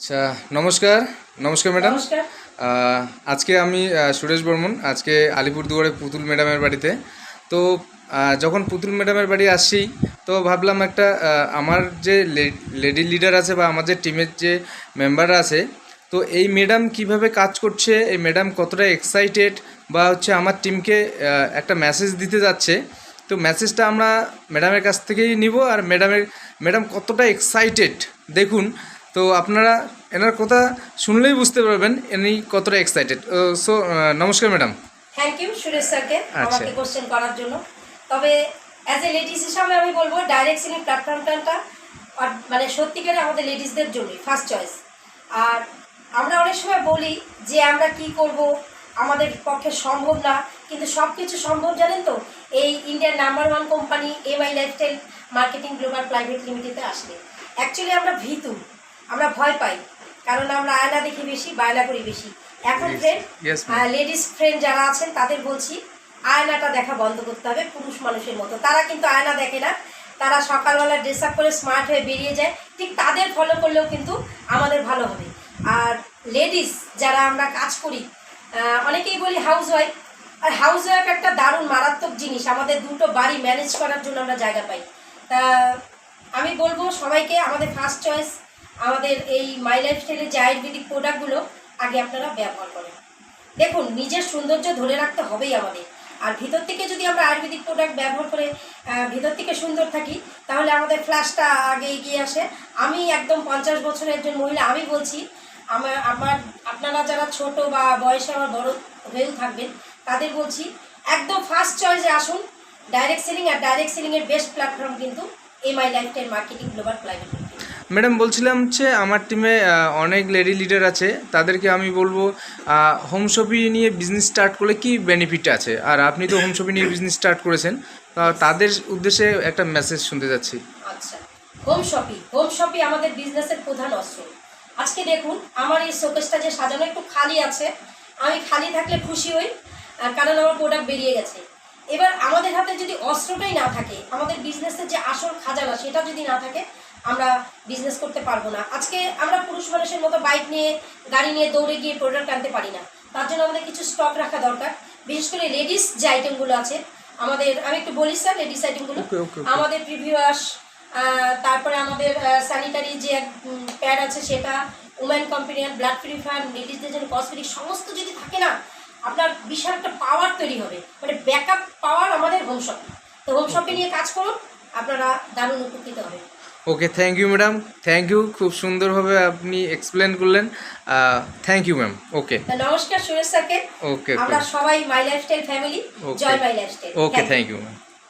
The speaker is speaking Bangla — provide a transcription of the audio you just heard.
আচ্ছা নমস্কার নমস্কার ম্যাডাম। আজকে আমি সুরেশ বর্মন আজকে আলিপুরদুয়ারে পুতুল ম্যাডামের বাড়িতে। তো যখন পুতুল ম্যাডামের বাড়ি আসছি তো ভাবলাম একটা আমার যে লেডি লিডার আছে বা আমার যে টিমের যে মেম্বাররা আছে তো এই ম্যাডাম কীভাবে কাজ করছে এই ম্যাডাম কতটা এক্সাইটেড বা হচ্ছে আমার টিমকে একটা মেসেজ দিতে যাচ্ছে তো মেসেজটা আমরা ম্যাডামের কাছ থেকেই নিব আর ম্যাডামের ম্যাডাম কতটা এক্সাইটেড দেখুন তো আপনারা এনার কথা শুনলেই বুঝতে পারবেন ইনি কতটা এক্সাইটেড সো নমস্কার ম্যাডাম। থ্যাংক ইউ সুরেশ স্যারকে আচ্ছা। আমাকে কোশ্চেন করার জন্য। তবে অ্যাজ এ লেডিস হিসাবে আমি বলব ডাইরেক্ট সিলিং প্ল্যাটফর্মটা মানে সত্যিকারে আমাদের লেডিসদের জন্যই ফার্স্ট চয়েস আর আমরা অনেক সময় বলি যে আমরা কি করব আমাদের পক্ষে সম্ভব না কিন্তু সব কিছু সম্ভব জানেন তো? এই ইন্ডিয়ার number one company MI lifestyle marketing global private লিমিটেডে আসলে অ্যাকচুয়ালি আমরা ভীতু। আমরা ভয় পাই কারণ আমরা আয়না দেখি বেশি বায়না করি বেশি। এখন ফ্রেন্ড লেডিস ফ্রেন্ড যারা আছেন তাদের বলছি আয়নাটা দেখা বন্ধ করতে হবে পুরুষ মানুষের মতো। তারা কিন্তু আয়না দেখে না তারা সকালবেলা ড্রেস আপ করে স্মার্ট হয়ে বেরিয়ে যায়। ঠিক তাদের ফলো করলেও কিন্তু আমাদের ভালো হবে। আর লেডিস যারা আমরা কাজ করি অনেকেই বলি হাউস ওয়াইফ আর হাউস ওয়াইফ একটা দারুণ মারাত্মক জিনিস আমাদের দুটো বাড়ি ম্যানেজ করার জন্য আমরা জায়গা পাই। তা আমি বলব সবাইকে আমাদের ফার্স্ট চয়েস আমাদের এই মাই লাইফস্টাইলের যে আয়ুর্বেদিক প্রোডাক্টগুলো আগে আপনারা ব্যবহার করেন। দেখুন, নিজের সৌন্দর্য ধরে রাখতে হবেই আমাদের। আর ভিতর থেকে যদি আমরা আয়ুর্বেদিক প্রোডাক্ট ব্যবহার করে ভিতর থেকে সুন্দর থাকি, তাহলে আমাদের ফ্ল্যাশটা আগে এগিয়ে আসে। আমি একদম পঞ্চাশ বছরের একজন মহিলা, আমি বলছি আমার আমার, আপনারা যারা ছোট বা বয়সে আমার বড় হয়েও থাকবেন, তাদের বলছি, একদম ফার্স্ট চয়েসে আসুন। ডাইরেক্ট সেলিং আর ডাইরেক্ট সেলিংয়ের বেস্ট প্ল্যাটফর্ম কিন্তু MI lifetime marketing global private madam, বলছিলাম হচ্ছে আমার টিমে অনেক লেডি লিডার আছে। তাদেরকে আমি বলব হোম শপি নিয়ে বিজনেস স্টার্ট করলে কি বেনিফিট আছে? আর আপনি তো হোম শপি নিয়ে বিজনেস স্টার্ট করেছেন তাদের উদ্দেশ্যে একটা মেসেজ শুনতে যাচ্ছি আচ্ছা হোম শপি হোম শপি আমাদের বিজনেসের প্রধান অস্ত্র। আজকে দেখুন, আমার এই শোকেসটা যে সাজানো একটু খালি আছে, আমি খালি থাকলে খুশি হই কারণ আমার প্রোডাক্ট বেরিয়ে গেছে। এবার আমাদের হাতে যদি অস্ত্রটাই না থাকে, আমাদের বিজনেসের যে আসল খাজানা, সেটা যদি না থাকে আমরা বিজনেস করতে পারব না। আজকে আমরা পুরুষ মানুষের মতো বাইক নিয়ে গাড়ি নিয়ে দৌড়ে গিয়ে প্রোডাক্ট আনতে পারি না। তার জন্য আমাদের কিছু স্টক রাখা দরকার। বিশেষ করে লেডিস যে আইটেমগুলো আছে আমাদের আমি একটু বলি স্যার লেডিস আইটেমগুলো. আমাদের প্রিভিউয়াস তারপরে আমাদের স্যানিটারি যে প্যাড আছে সেটা উমেন কম্পিনিয়ন ব্লাড পিউরিফায়ার লেডিসদের জন্য কসমেটিক সমস্ত যদি থাকে না আপনার বিশাল একটা পাওয়ার তৈরি হবে। মানে ব্যাকআপ পাওয়ার আমাদের হোম শপে তো হোম শপে নিয়ে কাজ করুন আপনারা দারুণ উপকৃত হবেন। Okay thank you madam thank you খুব সুন্দরভাবে আপনি এক্সপ্লেন করলেন। থ্যাংক ইউ ম্যাম ওকে নমস্কার সুরেশ স্যারকে ওকে আমরা সবাই my lifestyle family Joy my lifestyle okay thank you ma'am